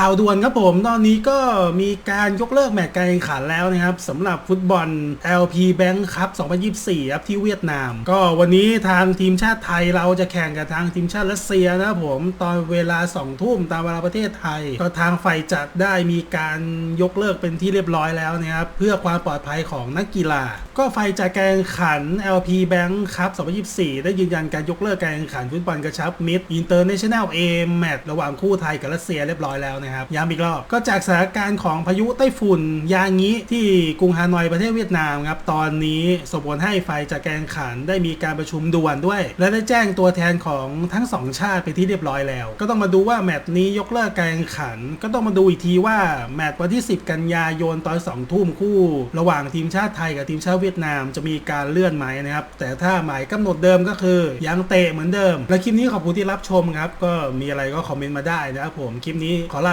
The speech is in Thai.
ข่าวด่วนครับผม ตอนนี้ก็มีการยกเลิกแมตช์การแข่งขันแล้วนะครับสำหรับฟุตบอล LP Bank Cup 2024 ครับที่เวียดนาม ก็วันนี้ทางทีมชาติไทยเราจะแข่งกับทางทีมชาติรัสเซียนะครับผม ตอนเวลา 2 ทุ่มตามเวลาประเทศไทย ก็ทางฝ่ายจัดได้มีการยกเลิกเป็นที่เรียบร้อยแล้วนะครับเพื่อความปลอดภัยของนักกีฬา ก็ฝ่ายจัดการแข่งขัน LP Bank Cup 2024 ได้ยืนยันการยกเลิกการแข่งขันฟุตบอลกระชับมิตร International A แมตช์ระหว่างคู่ไทยกับรัสเซียเรียบร้อยแล้วนะครับย้ำอีกรอบก็จากสถานการณ์ของพายุไต้ฝุ่นยางิที่กรุงฮานอยประเทศเวียดนามครับตอนนี้ส่งผลให้ฝ่ายจัดการแข่งขันได้มีการประชุมด่วนด้วย และได้แจ้งตัวแทนของทั้งสองชาติไปที่เรียบร้อยแล้ว ก็ต้องมาดูว่าแมตช์นี้ยกเลิกการแข่งขัน ก็ต้องมาดูอีกทีว่าแมตช์วันที่ 10 กันยายนตอน2ทุ่มคู่ ระหว่างทีมชาติไทยกับทีมชาติเวียดนามจะมีการเลื่อนไหมนะครับ แต่ถ้าหมายกำหนดเดิมก็คือยังเตะเหมือนเดิม และคลิปนี้ขอบคุณที่รับชมครับก็มีอะไรก็คอมเมนต์มาได้นะครับผมคลิปนี้ขอลา